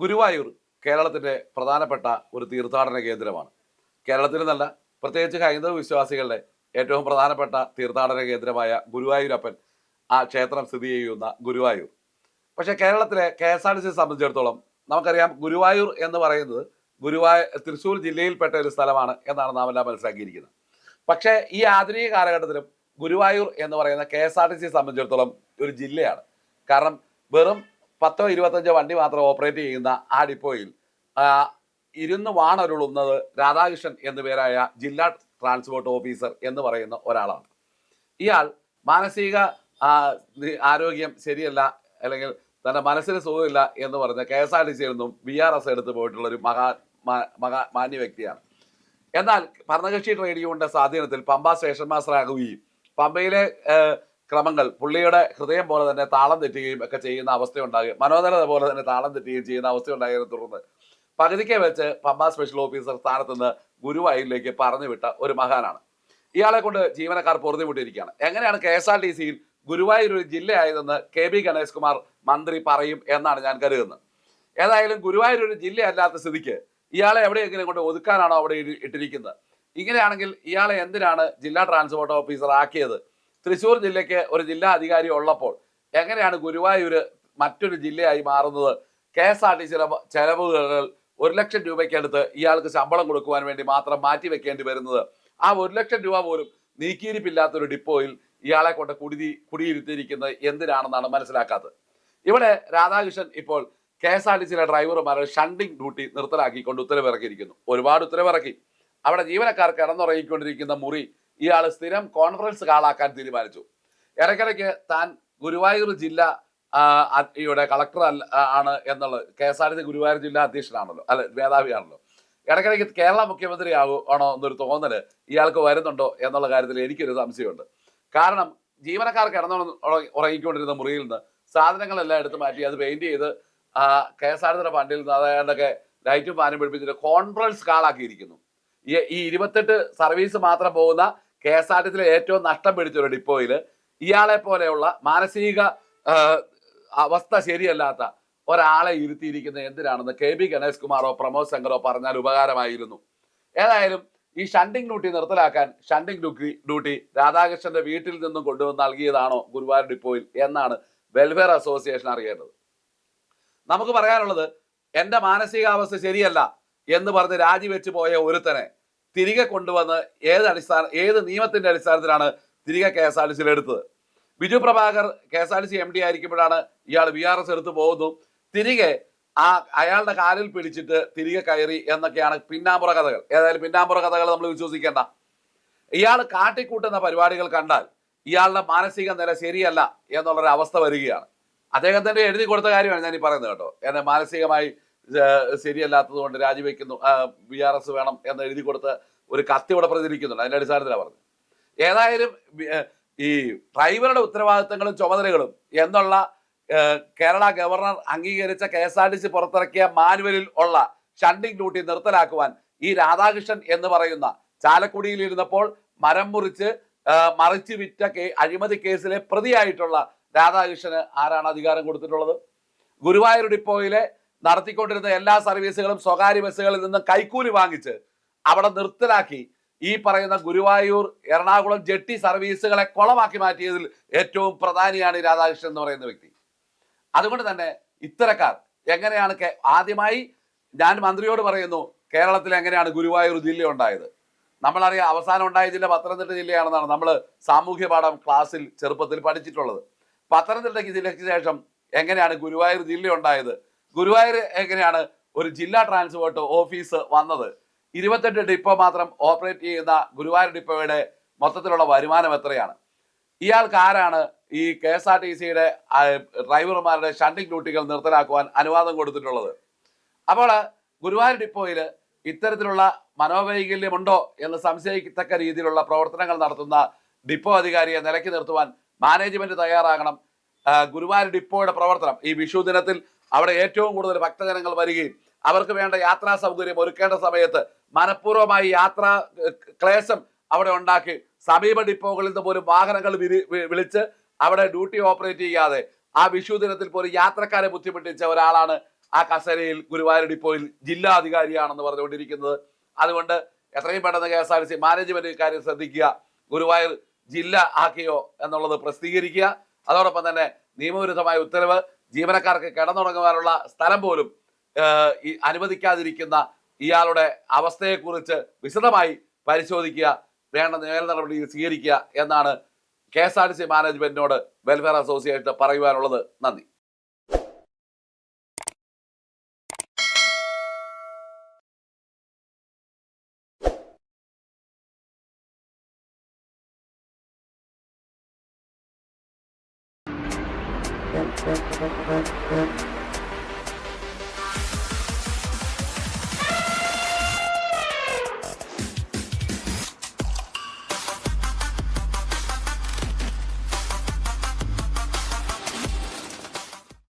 ഗുരുവായൂർ കേരളത്തിന്റെ പ്രധാനപ്പെട്ട ഒരു തീർത്ഥാടന കേന്ദ്രമാണ്. കേരളത്തിൽ നല്ല പ്രത്യേകിച്ച് ഹൈന്ദവ വിശ്വാസികളുടെ ഏറ്റവും പ്രധാനപ്പെട്ട തീർത്ഥാടന കേന്ദ്രമായ ഗുരുവായൂരപ്പൻ ആ ക്ഷേത്രം സ്ഥിതി ചെയ്യുന്ന ഗുരുവായൂർ. പക്ഷേ കേരളത്തിലെ K S R T C സംബന്ധിച്ചിടത്തോളം നമുക്കറിയാം ഗുരുവായൂർ എന്ന് പറയുന്നത് ഗുരുവായൂർ തൃശ്ശൂർ ജില്ലയിൽപ്പെട്ട ഒരു സ്ഥലമാണ് എന്നാണ് നാം എല്ലാം മനസ്സിലാക്കിയിരിക്കുന്നത്. പക്ഷേ ഈ ആധുനിക കാലഘട്ടത്തിലും ഗുരുവായൂർ എന്ന് പറയുന്ന K S R T C സംബന്ധിച്ചിടത്തോളം ഒരു ജില്ലയാണ്. കാരണം വെറും പത്തോ ഇരുപത്തഞ്ചോ വണ്ടി മാത്രം ഓപ്പറേറ്റ് ചെയ്യുന്ന ആ ഡിപ്പോയിൽ ഇരുന്ന് വാണരുളുന്നത് രാധാകൃഷ്ണൻ എന്നു പേരായ ജില്ലാ ട്രാൻസ്പോർട്ട് ഓഫീസർ എന്ന് പറയുന്ന ഒരാളാണ്. ഇയാൾ മാനസിക ആരോഗ്യം ശരിയല്ല അല്ലെങ്കിൽ തന്റെ മനസ്സിന് സുഖമില്ല എന്ന് പറഞ്ഞ കെ എസ് ആർ ടി സിയിൽ നിന്നും ബി ആർ എസ് എടുത്ത് പോയിട്ടുള്ള ഒരു മഹാ മഹാ മാന്യ വ്യക്തിയാണ്. എന്നാൽ ഭരണകക്ഷി ട്രേഡ് യൂണിയന്റെ സ്വാധീനത്തിൽ പമ്പ സ്റ്റേഷൻ മാസ്റ്റർ ആകുകയും പമ്പയിലെ ക്രമങ്ങൾ പുള്ളിയുടെ ഹൃദയം പോലെ തന്നെ താളം തെറ്റുകയും ഒക്കെ ചെയ്യുന്ന അവസ്ഥ ഉണ്ടാകുകയും മനോദരത പോലെ തന്നെ താളം തെറ്റുകയും ചെയ്യുന്ന അവസ്ഥ ഉണ്ടായതിനെ തുടർന്ന്. പകുതിക്കെ വെച്ച് പമ്പ സ്പെഷ്യൽ ഓഫീസർ സ്ഥാനത്ത് നിന്ന് ഗുരുവായൂരിലേക്ക് പറഞ്ഞു വിട്ട ഒരു മഹാനാണ്. ഇയാളെ കൊണ്ട് ജീവനക്കാർ പൊറുതിമുട്ടിയിരിക്കുകയാണ്. എങ്ങനെയാണ് കെ എസ് ആർ ടി സിയിൽ ഗുരുവായൂർ ഒരു ജില്ലയായതെന്ന് കെ ബി ഗണേഷ് കുമാർ മന്ത്രി പറയും എന്നാണ് ഞാൻ കരുതുന്നത്. ഏതായാലും ഗുരുവായൂർ ഒരു ജില്ലയല്ലാത്ത സ്ഥിതിക്ക് ഇയാളെ എവിടെയെങ്കിലും കൊണ്ട് ഒതുക്കാനാണോ അവിടെ ഇട്ടിരിക്കുന്നത്? ഇങ്ങനെയാണെങ്കിൽ ഇയാളെ എന്തിനാണ് ജില്ലാ ട്രാൻസ്പോർട്ട് ഓഫീസർ ആക്കിയത്? തൃശ്ശൂർ ജില്ലയ്ക്ക് ഒരു ജില്ലാ അധികാരി ഉള്ളപ്പോൾ എങ്ങനെയാണ് ഗുരുവായൂര് മറ്റൊരു ജില്ലയായി മാറുന്നത്? കെ എസ് ആർ ടി സിയുടെ ചെലവുകൾ ഒരു ലക്ഷം രൂപയ്ക്കടുത്ത് ഇയാൾക്ക് ശമ്പളം കൊടുക്കുവാൻ വേണ്ടി മാത്രം മാറ്റി വെക്കേണ്ടി വരുന്നത്. ആ ഒരു ലക്ഷം രൂപ പോലും നീക്കിയിരിപ്പില്ലാത്ത ഒരു ഡിപ്പോയിൽ ഇയാളെ കൊണ്ട് കുടി കുടിയിരുത്തിയിരിക്കുന്നത് എന്തിനാണെന്നാണ് മനസ്സിലാക്കാത്തത്. ഇവിടെ രാധാകൃഷ്ണൻ ഇപ്പോൾ കെ എസ് ആർ ടി സിയിലെ ഡ്രൈവർമാരുടെ ഷണ്ടിങ് ഡ്യൂട്ടി നിർത്തലാക്കിക്കൊണ്ട് ഉത്തരവിറക്കിയിരിക്കുന്നു. ഒരുപാട് ഉത്തരവിറക്കി. അവിടെ ജീവനക്കാർ കിടന്നുറങ്ങിക്കൊണ്ടിരിക്കുന്ന മുറി ഇയാൾ സ്ഥിരം കോൺഫറൻസ് കാളാക്കാൻ തീരുമാനിച്ചു. ഇടയ്ക്കിടയ്ക്ക് താൻ ഗുരുവായൂർ ജില്ല ഇവിടെ കളക്ടർ അല്ല ആണ് എന്നുള്ളത്. K S R T Guruvayur ജില്ലാ അധ്യക്ഷനാണല്ലോ അല്ല മേധാവിയാണല്ലോ. ഇടയ്ക്കിടയ്ക്ക് കേരള മുഖ്യമന്ത്രി ആണോ എന്നൊരു തോന്നൽ ഇയാൾക്ക് വരുന്നുണ്ടോ എന്നുള്ള കാര്യത്തിൽ എനിക്കൊരു സംശയമുണ്ട്. കാരണം ജീവനക്കാർ കിടന്നു ഉറങ്ങിക്കൊണ്ടിരുന്ന മുറിയിൽ നിന്ന് സാധനങ്ങളെല്ലാം എടുത്ത് മാറ്റി അത് പെയിന്റ് ചെയ്ത് കെ എസ് ആർ ടിയുടെ ഫണ്ടിൽ നിന്ന് അതായതൊക്കെ ലൈറ്റും ഫാനും പിടിപ്പിച്ചിട്ട് കോൺഫറൻസ് കാളാക്കിയിരിക്കുന്നു ഈ ഇരുപത്തെട്ട് സർവീസ് മാത്രം പോകുന്ന കെ എസ് ആർ ടി സിയിലെ ഏറ്റവും നഷ്ടം പിടിച്ച ഒരു ഡിപ്പോയിൽ ഇയാളെ പോലെയുള്ള മാനസിക അവസ്ഥ ശരിയല്ലാത്ത ഒരാളെ ഇരുത്തിയിരിക്കുന്നത് എന്തിനാണെന്ന് കെ ബി ഗണേഷ് കുമാറോ പ്രമോദ് ശങ്കറോ പറഞ്ഞാൽ ഉപകാരമായിരുന്നു. ഏതായാലും ഈ ഷണ്ടിങ് ഡ്യൂട്ടി നിർത്തലാക്കാൻ ഷണ്ടിങ് ഡ്യൂട്ടി ഡ്യൂട്ടി രാധാകൃഷ്ണന്റെ വീട്ടിൽ നിന്നും കൊണ്ടുവന്ന് നൽകിയതാണോ ഗുരുവായൂർ ഡിപ്പോയിൽ എന്നാണ് വെൽഫെയർ അസോസിയേഷൻ അറിയേണ്ടത്. നമുക്ക് പറയാനുള്ളത് എന്റെ മാനസികാവസ്ഥ ശരിയല്ല എന്ന് പറഞ്ഞ് രാജിവെച്ച് പോയ ഒരുത്തനെ തിരികെ കൊണ്ടുവന്ന് ഏത് അടിസ്ഥാന ഏത് നിയമത്തിന്റെ അടിസ്ഥാനത്തിലാണ് തിരികെ കെ എസ് ആർ ടി സിയിൽ എടുത്തത്? Biju Prabhakar K S R T C M D ആയിരിക്കുമ്പോഴാണ് ഇയാൾ ബി ആർ എസ് എടുത്ത് പോകുന്നു തിരികെ ആ അയാളുടെ കാലിൽ പിടിച്ചിട്ട് തിരികെ കയറി എന്നൊക്കെയാണ് പിന്നാമ്പുറ കഥകൾ. ഏതായാലും പിന്നാമ്പുറ കഥകൾ നമ്മൾ വിശ്വസിക്കേണ്ട. ഇയാൾ കാട്ടിക്കൂട്ടുന്ന പരിപാടികൾ കണ്ടാൽ ഇയാളുടെ മാനസിക നില ശരിയല്ല എന്നുള്ളൊരു അവസ്ഥ വരികയാണ്. അദ്ദേഹം തന്നെ എഴുതി കൊടുത്ത കാര്യമാണ് ഞാൻ ഈ പറയുന്നത് കേട്ടോ. എന്നെ മാനസികമായി ശരിയല്ലാത്തത് കൊണ്ട് രാജിവെക്കുന്നു. ബി ആർ എസ് വേണം എന്ന് എഴുതി കൊടുത്ത് ഒരു കത്തി ഇവിടെ പ്രചരിക്കുന്നുണ്ട് അതിന്റെ അടിസ്ഥാനത്തിലാണ് പറഞ്ഞത്. ഏതായാലും ഈ ഡ്രൈവറുടെ ഉത്തരവാദിത്തങ്ങളും ചുമതലകളും എന്നുള്ള കേരള ഗവർണർ അംഗീകരിച്ച K S R T C പുറത്തിറക്കിയ മാനുവലിൽ ഉള്ള ഷണ്ടിങ് ഡ്യൂട്ടി നിർത്തലാക്കുവാൻ ഈ രാധാകൃഷ്ണൻ എന്ന് പറയുന്ന ചാലക്കുടിയിൽ ഇരുന്നപ്പോൾ മരം മുറിച്ച് മറിച്ച് വിറ്റ കേ അഴിമതി കേസിലെ പ്രതിയായിട്ടുള്ള രാധാകൃഷ്ണന് ആരാണ് അധികാരം കൊടുത്തിട്ടുള്ളത്? ഗുരുവായൂർ ഡിപ്പോയിലെ നടത്തിക്കൊണ്ടിരുന്ന എല്ലാ സർവീസുകളും സ്വകാര്യ ബസ്സുകളിൽ നിന്ന് കൈക്കൂലി വാങ്ങിച്ച് അവിടെ നിർത്തലാക്കി. ഈ പറയുന്ന ഗുരുവായൂർ എറണാകുളം ജെട്ടി സർവീസുകളെ കുളമാക്കി മാറ്റിയതിൽ ഏറ്റവും പ്രധാനിയാണ് രാധാകൃഷ്ണൻ എന്ന് പറയുന്ന വ്യക്തി. അതുകൊണ്ട് തന്നെ ഇത്തരക്കാർ എങ്ങനെയാണ് ആദ്യമായി ഞാൻ മന്ത്രിയോട് പറയുന്നു കേരളത്തിൽ എങ്ങനെയാണ് ഗുരുവായൂർ ജില്ല ഉണ്ടായത്? നമ്മളറിയാം അവസാനം ഉണ്ടായ ജില്ല പത്തനംതിട്ട ജില്ലയാണെന്നാണ് നമ്മൾ സാമൂഹ്യ പാഠം ക്ലാസ്സിൽ ചെറുപ്പത്തിൽ പഠിച്ചിട്ടുള്ളത്. പത്തനംതിട്ട ജില്ലയ്ക്ക് ശേഷം എങ്ങനെയാണ് ഗുരുവായൂർ ജില്ല ഉണ്ടായത്? ഗുരുവായൂർ എങ്ങനെയാണ് ഒരു ജില്ലാ ട്രാൻസ്പോർട്ട് ഓഫീസ് വന്നത്? ഇരുപത്തെട്ട് ഡിപ്പോ മാത്രം ഓപ്പറേറ്റ് ചെയ്യുന്ന ഗുരുവായൂർ ഡിപ്പോയുടെ മൊത്തത്തിലുള്ള വരുമാനം എത്രയാണ്? ഇയാൾക്ക് ആരാണ് ഈ കെ എസ് ആർ ടി സിയുടെ ഡ്രൈവർമാരുടെ ഷണ്ടിങ് ഡ്യൂട്ടികൾ നിർത്തലാക്കുവാൻ അനുവാദം കൊടുത്തിട്ടുള്ളത്? അപ്പോൾ ഗുരുവായൂർ ഡിപ്പോയിൽ ഇത്തരത്തിലുള്ള മനോവൈകല്യമുണ്ടോ എന്ന് സംശയിക്കത്തക്ക രീതിയിലുള്ള പ്രവർത്തനങ്ങൾ നടത്തുന്ന ഡിപ്പോ അധികാരിയെ നിലയ്ക്ക് നിർത്തുവാൻ മാനേജ്മെന്റ് തയ്യാറാകണം. ഗുരുവായൂർ ഡിപ്പോയുടെ പ്രവർത്തനം ഈ വിഷു ദിനത്തിൽ അവിടെ ഏറ്റവും കൂടുതൽ ഭക്തജനങ്ങൾ വരികയും അവർക്ക് വേണ്ട യാത്രാ സൗകര്യം ഒരുക്കേണ്ട സമയത്ത് മനഃപൂർവമായി യാത്രാ ക്ലേശം അവിടെ ഉണ്ടാക്കി സമീപ ഡിപ്പോകളിൽ നിന്ന് പോലും വാഹനങ്ങൾ വിളിച്ച് അവിടെ ഡ്യൂട്ടി ഓപ്പറേറ്റ് ചെയ്യാതെ ആ വിഷു ദിനത്തിൽ പോലും യാത്രക്കാരെ ബുദ്ധിമുട്ടിച്ച ഒരാളാണ് ആ കസേരയിൽ ഗുരുവായൂർ ഡിപ്പോയിൽ ജില്ലാ അധികാരിയാണെന്ന് പറഞ്ഞുകൊണ്ടിരിക്കുന്നത്. അതുകൊണ്ട് എത്രയും പെട്ടെന്ന് K S R C management കാര്യം ശ്രദ്ധിക്കുക. ഗുരുവായൂർ ജില്ല ആക്കിയോ എന്നുള്ളത് പ്രസിദ്ധീകരിക്കുക. അതോടൊപ്പം തന്നെ നിയമവിരുദ്ധമായ ഉത്തരവ് ജീവനക്കാർക്ക് കിടന്നുറങ്ങുവാനുള്ള സ്ഥലം പോലും ഈ അനുവദിക്കാതിരിക്കുന്ന ഇയാളുടെ അവസ്ഥയെക്കുറിച്ച് വിശദമായി പരിശോധിക്കുക വേണ്ട നിയമ നടപടി സ്വീകരിക്കുക എന്നാണ് K S R T C മാനേജ്മെന്റിനോട് welfare association പറയുവാനുള്ളത്. നന്ദി.